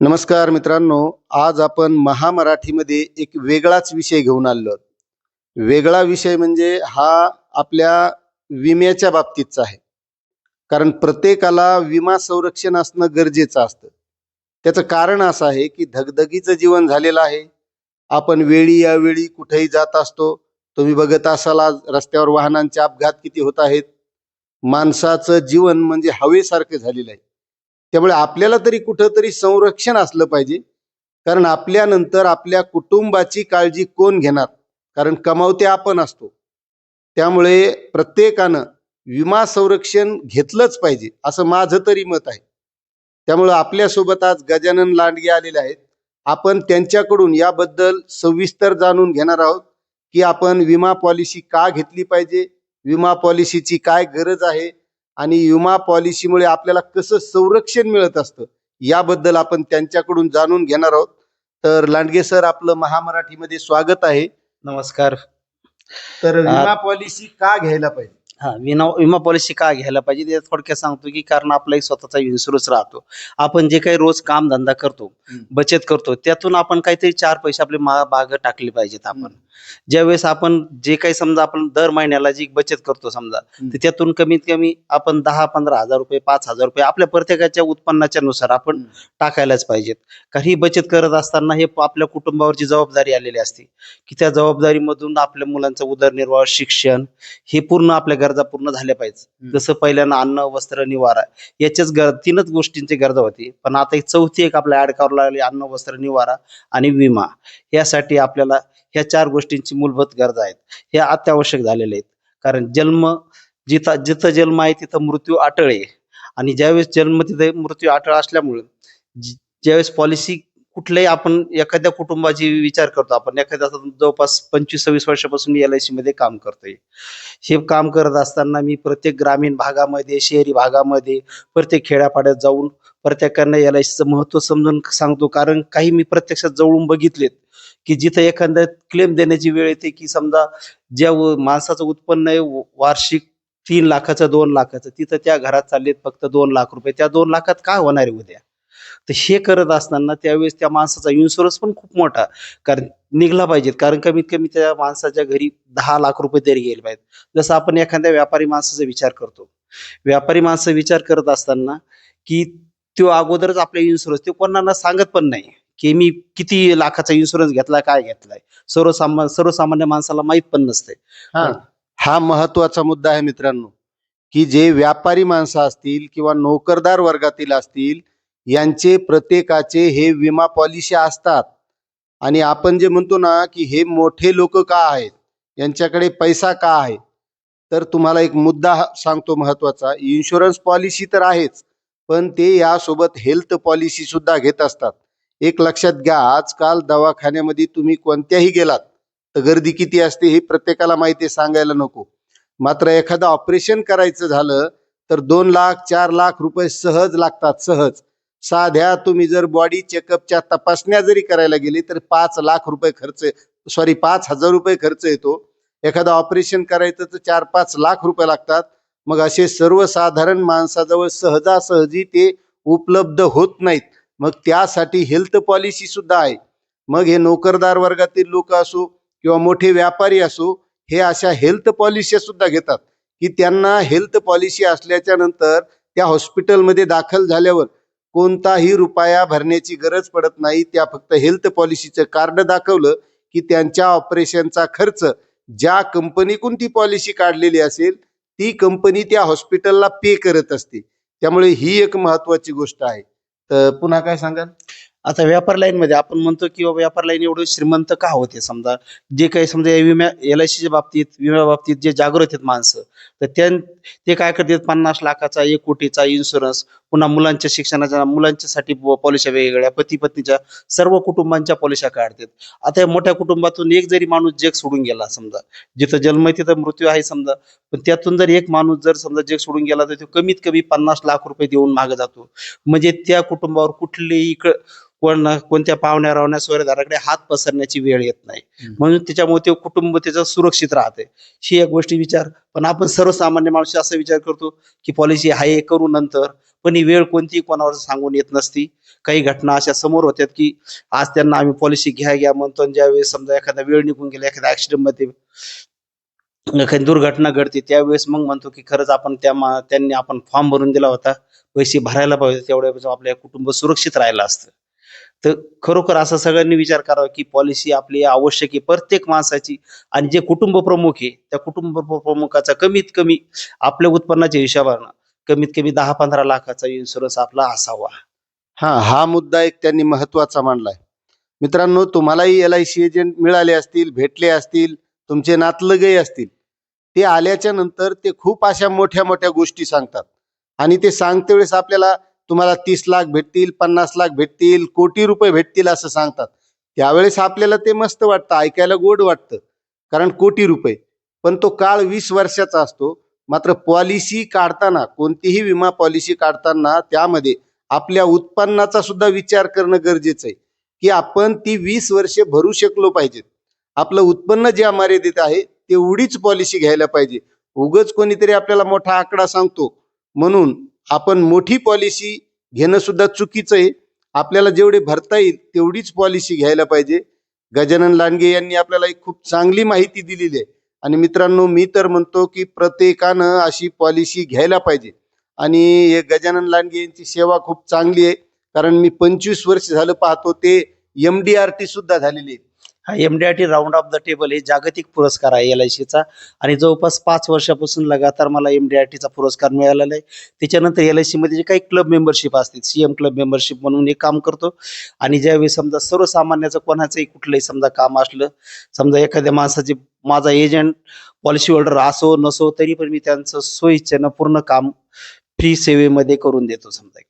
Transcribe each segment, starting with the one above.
नमस्कार मित्रांनो आज आपण महामराठीमध्ये एक वेगळाच विषय घेऊन आलो वेगळा विषय म्हणजे हा आपल्या विम्याच्या बाबतीतचा आहे. कारण प्रत्येकाला विमा संरक्षण असणं गरजेचं असतं. त्याचं कारण असं आहे की धगधगीचं जीवन झालेलं आहे. आपण वेळी या वेळी कुठेही जात असतो. तुम्ही बघत असाल आज रस्त्यावर वाहनांचे अपघात किती होत आहेत. माणसाचं जीवन म्हणजे हवेसारखं झालेलं आहे. त्यामुळे आपल्याला तरी कुठंतरी संरक्षण असलं पाहिजे. कारण आपल्यानंतर आपल्या कुटुंबाची काळजी कोण घेणार? कारण कमावते आपण असतो. त्यामुळे प्रत्येकानं विमा संरक्षण घेतलंच पाहिजे असं माझं तरी मत आहे. त्यामुळं आपल्यासोबत आज गजानन लांडगे आलेले आहेत. आपण त्यांच्याकडून याबद्दल सविस्तर जाणून घेणार आहोत की आपण विमा पॉलिसी का घेतली पाहिजे? विमा पॉलिसीची काय गरज आहे? आणि विमा पॉलिसीमुळे आपल्याला कसं संरक्षण मिळत असतं याबद्दल आपण त्यांच्याकडून जाणून घेणार आहोत. तर लांडगे सर आपलं महामराठीमध्ये स्वागत आहे. नमस्कार. तर विमा पॉलिसी का घ्यायला पाहिजे? हा विमा विमा पॉलिसी का घ्यायला पाहिजे ते थोडक्यात सांगतो की कारण आपला एक स्वतःचा इन्शुरन्स राहतो आपण जे काही रोज काम धंदा करतो. बचत करतो त्यातून आपण काहीतरी चार पैसे आपले मागं टाकले पाहिजेत आपण ज्यावेळेस आपण जे काही समजा आपण दर महिन्याला जी बचत करतो समजा. तर त्यातून कमीत कमी आपण दहा पंधरा हजार रुपये पाच हजार रुपये आपल्या प्रत्येकाच्या उत्पन्नाच्या नुसार आपण. टाकायलाच पाहिजेत कारण ही बचत करत असताना हे आपल्या कुटुंबावरची जबाबदारी आलेली असते की त्या जबाबदारीमधून आपल्या मुलांचं उदरनिर्वाह शिक्षण हे पूर्ण आपल्या गरजा पूर्ण झाल्या पाहिजे. जसं पहिल्यांदा अन्न वस्त्र निवारा याच्याच गर तीनच गोष्टींची गरजा होती. पण आता एक चौथी एक आपल्या ऍड करावं लागली अन्न वस्त्र निवारा आणि विमा. यासाठी आपल्याला ह्या चार गोष्टींची मूलभूत गरजा आहेत. हे अत्यावश्यक झालेले आहेत. कारण जन्म जिथं जिथं जन्म आहे तिथं मृत्यू अटळ आहे. आणि ज्यावेळेस जन्म तिथे मृत्यू अटळ असल्यामुळे ज्यावेळेस पॉलिसी कुठल्याही आपण एखाद्या कुटुंबाची विचार करतो आपण एखाद्या जवळपास पंचवीस सव्वीस वर्षापासून एल आय सी मध्ये काम करतोय. हे काम करत असताना मी प्रत्येक ग्रामीण भागामध्ये शहरी भागामध्ये प्रत्येक खेड्यापाड्यात जाऊन प्रत्येकांना एल आय सीचं महत्त्व समजून सांगतो. कारण काही मी प्रत्यक्षात जवळून बघितलेत की जिथं एखाद्या क्लेम देण्याची वेळ येते की समजा ज्या माणसाचं उत्पन्न आहे वार्षिक तीन लाखाचं दोन लाखाचं तिथं त्या घरात चाललेत फक्त दोन लाख रुपये. त्या दोन लाखात काय होणार आहे उद्या? तर हे करत असताना त्यावेळेस त्या माणसाचा इन्शुरन्स पण खूप मोठा कारण निघला पाहिजेत कारण कमीत कमी त्या माणसाच्या घरी दहा लाख रुपये तरी गेले पाहिजेत. जसं आपण एखाद्या व्यापारी माणसाचा विचार करतो. व्यापारी माणसं विचार करत असताना की तो अगोदरच आपल्या इन्शुरन्स ते कोणाला सांगत पण नाही की मी किती लाखाचा इन्शुरन्स घेतला काय घेतलाय. सर्वसामा सर्वसामान्य माणसाला माहीत पण नसते हा. हा महत्त्वाचा मुद्दा आहे मित्रांनो की जे व्यापारी माणसं असतील किंवा नोकरदार वर्गातील असतील यांचे प्रत्येकाचे हे विमा पॉलिसी असतात. आणि आपण जे म्हणतो ना की हे मोठे लोक का आहेत? यांच्याकडे पैसा का आहे? तर तुम्हाला एक मुद्दा हा- सांगतो महत्त्वाचा इन्शुरन्स पॉलिसी तर आहेच पण ते यासोबत हेल्थ पॉलिसी सुद्धा घेत असतात. एक लक्षात घ्या आजकाल दवाखान्यामध्ये तुम्ही कोणत्याही गेलात तर गर्दी किती असते हे प्रत्येकाला माहिती आहे सांगायला नको. मात्र एखादं ऑपरेशन करायचं झालं तर दोन लाख चार लाख रुपये सहज लागतात सहज. साध्या तुम्ही जर बॉडी चेकअपच्या तपासण्या जरी करायला गेली तर पाच लाख रुपये खर्च सॉरी पाच हजार रुपये खर्च येतो. एखादं ऑपरेशन करायचं तर चार पाच लाख रुपये लागतात. मग असे सर्वसाधारण माणसाजवळ सहजासहजी ते उपलब्ध होत नाहीत. मग त्यासाठी हेल्थ पॉलिसी सुद्धा आहे. मग हे नोकरदार वर्गातील लोक असो किंवा मोठे व्यापारी असो हे अशा हेल्थ पॉलिसी सुद्धा घेतात. की त्यांना हेल्थ पॉलिसी असल्याच्या नंतर त्या हॉस्पिटलमध्ये दाखल झाल्यावर कोणताही रुपया भरण्याची गरज पडत नाही. त्या फक्त हेल्थ पॉलिसीचं कार्ड दाखवलं की त्यांच्या ऑपरेशनचा खर्च ज्या कंपनीकडून ती पॉलिसी काढलेली असेल ती कंपनी त्या हॉस्पिटलला पे करत असते. त्यामुळे ही एक महत्वाची गोष्ट आहे. तर पुन्हा काय सांगाल? आता व्यापार लाईन मध्ये आपण म्हणतो की बाबा व्यापार लाईन एवढे श्रीमंत का होते समजा जे काही समजा या विम्या एल आय सीच्या बाबतीत विम्या बाबतीत जे जागृत आहेत माणसं तर त्या ते काय करतात? पन्नास लाखाचा एक कोटीचा इन्शुरन्स पुन्हा मुलांच्या शिक्षणाच्या मुलांच्यासाठी पॉलिशा वेगवेगळ्या पती पत्नीच्या सर्व कुटुंबांच्या पॉलिशा काढतात. आता या मोठ्या कुटुंबातून एक जरी माणूस जग सोडून गेला समजा जिथं जन्म आहे तिथं मृत्यू आहे समजा पण त्यातून जर एक माणूस जर समजा जग सोडून गेला तर तो कमीत कमी पन्नास लाख रुपये देऊन मागे जातो. म्हणजे त्या कुटुंबावर कुठलीही इक- कोण कोणत्या पाहुण्या रावण्या सोयरेदाराकडे हात पसरण्याची वेळ येत नाही. म्हणून त्याच्यामुळे ते कुटुंब त्याचं सुरक्षित राहते. ही एक गोष्टी विचार पण आपण सर्वसामान्य माणूस असा विचार करतो की पॉलिसी आहे करू नंतर पण ही वेळ कोणती कोणावर सांगून येत नसती. काही घटना अशा समोर होत्यात की आज त्यांना आम्ही पॉलिसी घ्या घ्या म्हणतो आणि ज्यावेळेस समजा एखादा वेळ निघून गेला एखाद्या ऍक्सिडेंटमध्ये एखादी दुर्घटना घडते त्यावेळेस मग म्हणतो की खरंच आपण त्या त्यांनी आपण फॉर्म भरून दिला होता. पैसे भरायला पाहिजे तेवढ्या आपल्या कुटुंब सुरक्षित राहिलं असतं. तर खरोखर असा सगळ्यांनी विचार करावा की पॉलिसी आपली आवश्यक आहे प्रत्येक माणसाची. आणि जे कुटुंब प्रमुख आहे त्या कुटुंब प्रमुखाचा कमीत कमी आपल्या उत्पन्नाच्या हिशोबानं कमीत कमी दहा पंधरा लाखाचा इन्शुरन्स आपला असावा. हा हा मुद्दा एक त्यांनी महत्त्वाचा मांडलाय. मित्रांनो तुम्हालाही एल आय सी एजंट मिळाले असतील भेटले असतील तुमचे नातलगही असतील ते आल्याच्यानंतर ते खूप अशा मोठ्या मोठ्या गोष्टी सांगतात. आणि ते सांगते वेळेस आपल्याला तुम्हाला तीस लाख भेटतील पन्नास लाख भेटतील कोटी रुपये भेटतील असं सांगतात. त्यावेळेस आपल्याला ते मस्त वाटतं ऐकायला गोड वाटतं. कारण कोटी रुपये. पण तो काळ वीस वर्षाचा असतो. मात्र पॉलिसी काढताना कोणतीही विमा पॉलिसी काढताना त्यामध्ये आपल्या उत्पन्नाचा सुद्धा विचार करणं गरजेचं आहे. की आपण ती वीस वर्षे भरू शकलो पाहिजेत. आपलं उत्पन्न ज्या मर्यादित आहे तेवढीच पॉलिसी घ्यायला पाहिजे. उगच कोणीतरी आपल्याला मोठा आकडा सांगतो. म्हणून आपण मोठी पॉलिसी घेणं सुद्धा चुकीचं आहे. आपल्याला जेवढे भरता येईल तेवढीच पॉलिसी घ्यायला पाहिजे. गजानन लांडगे यांनी आपल्याला एक खूप चांगली माहिती दिलेली आहे. आणि मित्रांनो मी तर म्हणतो की प्रत्येकानं अशी पॉलिसी घ्यायला पाहिजे. आणि हे गजानन लांडगे यांची सेवा खूप चांगली आहे. कारण मी पंचवीस वर्ष झालं पाहतो ते एम डी आर टी सुद्धा झालेले आहेत हा M D I T round of the table हे जागतिक पुरस्कार आहे एल आय सीचा आणि जवळपास पाच वर्षापासून लगातार मला एम डी आय टीचा पुरस्कार मिळालेला आहे. त्याच्यानंतर एल आयमध्ये जे काही क्लब मेंबरशिप असते सीएम क्लब मेंबरशिप म्हणून हे काम करतो. आणि ज्यावेळी समजा सर्वसामान्याचं कोणाचंही कुठलंही समजा काम असलं समजा एखाद्या माणसाचे माझा एजंट पॉलिसी होल्डर असो नसो तरी पण मी त्यांचं सोयीच्छेनं पूर्ण काम फ्री सेवेमध्ये करून देतो समजा.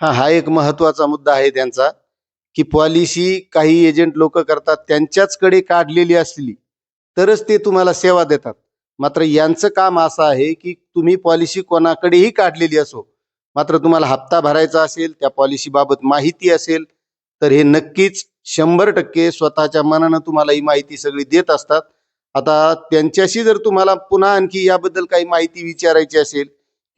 हा हा एक महत्त्वाचा मुद्दा आहे त्यांचा. की पॉलिसी काही एजंट लोक करतात त्यांच्याचकडे काढलेली असली तरच ते तुम्हाला सेवा देतात. मात्र यांचं काम असं आहे की तुम्ही पॉलिसी कोणाकडेही काढलेली असो मात्र तुम्हाला हप्ता भरायचा असेल त्या पॉलिसीबाबत माहिती असेल तर हे नक्कीच शंभर टक्के स्वतःच्या मनानं तुम्हाला ही माहिती सगळी देत असतात. आता त्यांच्याशी जर तुम्हाला पुन्हा आणखी याबद्दल काही माहिती विचारायची असेल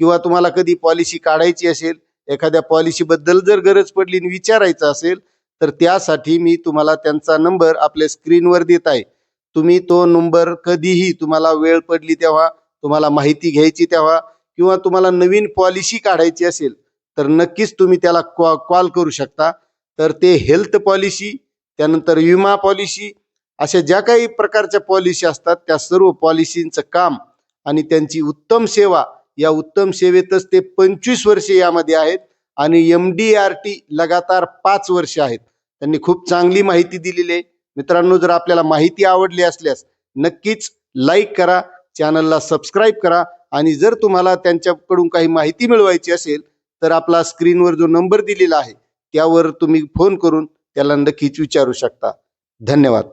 किंवा तुम्हाला कधी पॉलिसी काढायची असेल एखाद्या पॉलिसीबद्दल जर गरज पडली आणि विचारायचं असेल तर त्यासाठी मी तुम्हाला त्यांचा नंबर आपल्या स्क्रीनवर देत आहे. तुम्ही तो नंबर कधीही तुम्हाला वेळ पडली तेव्हा तुम्हाला माहिती घ्यायची तेव्हा किंवा तुम्हाला नवीन पॉलिसी काढायची असेल तर नक्कीच तुम्ही त्याला कॉ कॉल करू शकता. तर ते हेल्थ पॉलिसी त्यानंतर विमा पॉलिसी अशा ज्या काही प्रकारच्या पॉलिसी असतात त्या सर्व पॉलिसींचं काम आणि त्यांची उत्तम सेवा या उत्तम सेवेतच ते पंचवीस वर्षे यामध्ये आहेत आणि एम डी आर टी लगातार पाच वर्ष आहेत. त्यांनी खूप चांगली माहिती दिलेली आहे. मित्रांनो जर आपल्याला माहिती आवडली असल्यास नक्कीच लाईक करा चॅनलला सबस्क्राईब करा आणि जर तुम्हाला त्यांच्याकडून काही माहिती मिळवायची असेल तर आपला स्क्रीनवर जो नंबर दिलेला आहे त्यावर तुम्ही फोन करून त्याला नक्कीच विचारू शकता. धन्यवाद.